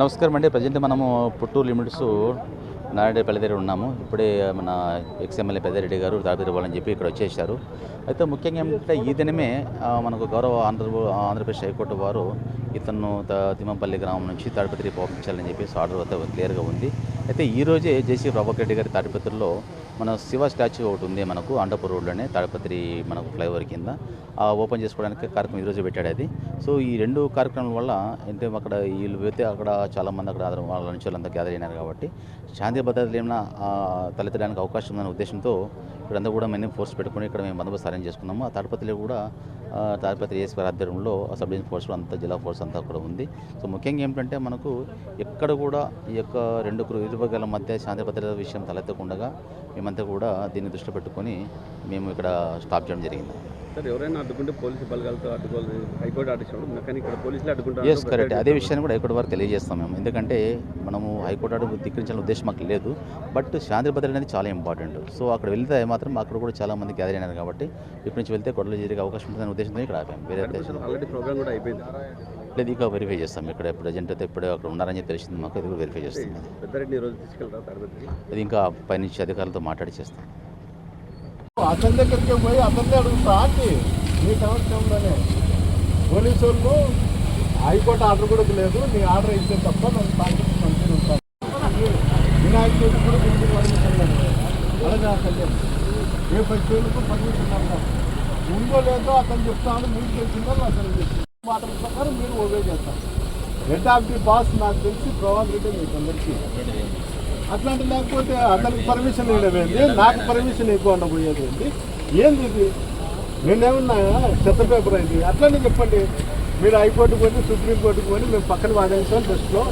నమస్కారం అండి. ప్రజెంట్ మనము పుట్టూరు లిమిట్స్ నారాయణపల్లి దగ్గర ఉన్నాము. ఇప్పుడే మన ఎక్స్ఎమ్మెల్యే పెద్దారెడ్డి గారు తాడిపత్రి వాళ్ళని చెప్పి ఇక్కడ వచ్చేసారు అయితే ముఖ్యంగా ఏమిటంటే ఈ దినమే మనకు గౌరవ ఆంధ్ర ఆంధ్రప్రదేశ్ హైకోర్టు వారు ఇతను త- తిమ్మంపల్లి గ్రామం నుంచి తాడిపత్రి పంపించాలని చెప్పేసి ఆర్డర్ అయితే క్లియర్గా ఉంది. అయితే ఈ రోజే జేసీ ప్రభాకర్ రెడ్డి గారి తాడిపత్రిలో మన శివ స్టాచ్యూ ఒకటి ఉంది మనకు అండపూర్ రోడ్లోనే తాడిపత్రి మనకు ఫ్లైఓవర్ కింద. ఓపెన్ చేసుకోవడానికి కార్యక్రమం ఈరోజు పెట్టాడు అది. సో ఈ రెండు కార్యక్రమాల వల్ల అంటే అక్కడ వీళ్ళు పోతే అక్కడ చాలామంది అక్కడ వాళ్ళ నుంచి వాళ్ళంతా గ్యాదర్ అయినారు కాబట్టి శాంతి భద్రతలు ఏమైనా తలెత్తడానికి అవకాశం ఉందనే ఉద్దేశంతో ఇక్కడంతా కూడా మేము ఫోర్స్ పెట్టుకుని ఇక్కడ మేము బందోబస్తు అరేంజ్ చేసుకున్నాము. ఆ తాడిపత్రిలో కూడా ఆ, తాడిపత్రి ఏఎస్ ఆధ్వర్యంలో సబ్ డివిజన్ ఫోర్స్ అంతా జిల్లా ఫోర్స్ అంతా కూడా ఉంది. సో ముఖ్యంగా ఏమిటంటే మనకు ఎక్కడ కూడా ఈ యొక్క రెండు కురు- మధ్య శాంతి భద్రత విషయం తలెత్తకుండా మేమంతా కూడా దీన్ని దృష్టిలో పెట్టుకొని మేము ఇక్కడ స్టాప్ చేయడం జరిగింది. సార్ ఎవరైనా అడ్డుకుంటే పోలీసు బలగాలతో అడ్డుకోవాలి హైకోర్టు ఆదేశం కానీ ఇక్కడ పోలీసులు అడ్డుకుంటారు. ఎస్ కరెక్ట్ అదే విషయాన్ని కూడా హైకోర్టు వారికి తెలియజేస్తాం మేము. ఎందుకంటే మనము హైకోర్టు అడుగు ధిక్కరించాలని ఉద్దేశం మాకు లేదు. బట్ శాంతి భద్రత అనేది చాలా ఇంపార్టెంట్ సో అక్కడ వెళ్తే మాత్రం అక్కడ కూడా చాలా మంది గ్యాదర్ అయినారు కాబట్టి ఇప్పటి నుంచి వెళ్తే గొడవలు జరిగే అవకాశం ఉంటుందనే ఉద్దేశంతో ఇక్కడ ఆపాము. వేరే ఆల్రెడీ ప్రోగ్రామ్ కూడా అయిపోయింది. లేదు ఇక వెరిఫై చేస్తాం. ఇక్కడ ప్రజెంట్ అయితే ఇప్పుడే అక్కడ ఉన్నారని చెప్పి తెలిసింది మాకు. కూడా వెరిఫై చేస్తాం. అది. అది ఇంకా పైనుంచి అధికారులతో మాట్లాడి చేస్తాం. అతని దగ్గరికి పోయి అతన్ని అడుగుతా ఆంటీ నీ సంవత్సరంలోనే పోలీసు వాళ్ళు హైకోర్టు ఆర్డర్ కూడా లేదు నీ ఆర్డర్ ఇస్తే తప్ప నన్ను తాకి మంచిగా ఉంటాను వినాయక చవితి కూడా గురించి అలాగే ఏ పది పర్మిషన్ పనిచేస్తున్నాను ఉందో లేదో అతను చెప్తాను మీకు తెలిసిందో అతను చెప్తాను మాటల ప్రకారం మీరు ఓవే చేస్తాను హెడ్ ఆఫ్ ది బాస్ నాకు తెలిసి ప్రభాకర్ రెడ్డి మీకు అందరికీ. అట్లాంటి లేకపోతే అతనికి పర్మిషన్ ఇవ్వలేదు నాకు పర్మిషన్ ఇవ్వకుండా పోయేది ఏంటి ఏంది ఇది? నేనేమన్నా చెత్త పేపర్ అయింది? అట్లానే చెప్పండి. మీరు హైకోర్టుకు పోయి సుప్రీంకోర్టుకు పోయి మేము పక్కన వాడేస్తాం జస్ట్లో.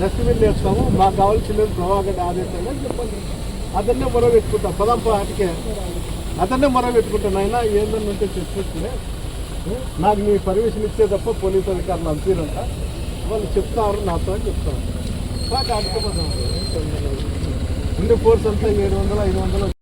డస్ట్బిన్ వేస్తాము మాకు కావాల్సిన ప్రభాకర్ అని చెప్పండి. అతన్నే మొర పెట్టుకుంటాం పదం పాటికే అతన్నే మొర పెట్టుకుంటాను అయినా ఏందని ఉంటే నాకు మీ పర్మిషన్ ఇచ్చే తప్ప పోలీసు అధికారులు అంతేనంట. వాళ్ళు చెప్తారు నాతో అని చెప్తారు. బాగా ఉండే ఫోర్స్ అంతా ఏడు వందల ఐదు వందలు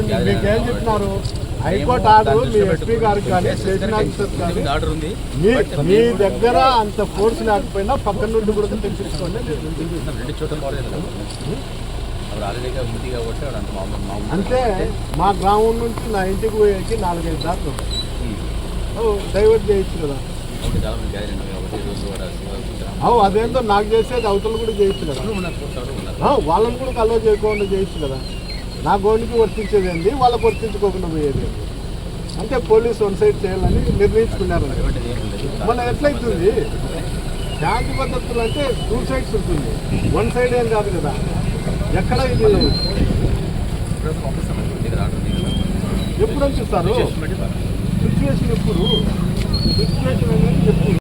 ఏమండి మీకేం చెప్తున్నారు? హైకోర్టు ఆర్డర్ మీ ఎస్పీ గారికి కానీ స్టేషన్ ఆఫీసర్ కానీ ఆర్డర్ ఉంది. మీ దగ్గర అంత ఫోర్స్ లేకపోయినా పక్కన నుండి కూడా తెప్పించుకోండి రెండు చోట్ల అంటే మా గ్రామం నుంచి నా ఇంటికి పోయేకి నాలుగైదు. ఓ, డైవర్ట్ చేయొచ్చు కదా. అదేందో నాకు చేసేది అవతల కూడా చేయొచ్చు కదా. వాళ్ళని కూడా కలవ చేయకుండా చేయొచ్చు కదా. నా గోనికి వర్తించేది ఏంది వాళ్ళకి వర్తించుకోకుండా పోయేది అంటే పోలీసు వన్ సైడ్ చేయాలని నిర్ణయించుకున్నారు. మన ఎట్లయితుంది? శాంతి భద్రతలు అంటే టూ సైడ్స్ ఉంటుంది. వన్ సైడ్ ఏం కాదు కదా. ఎక్కడ ఇది? ఎప్పుడు అనిపిస్తారు చేసి సిచ్యువేషన్ ఎప్పుడు? సిచ్యువేషన్ అనేది ఎప్పుడు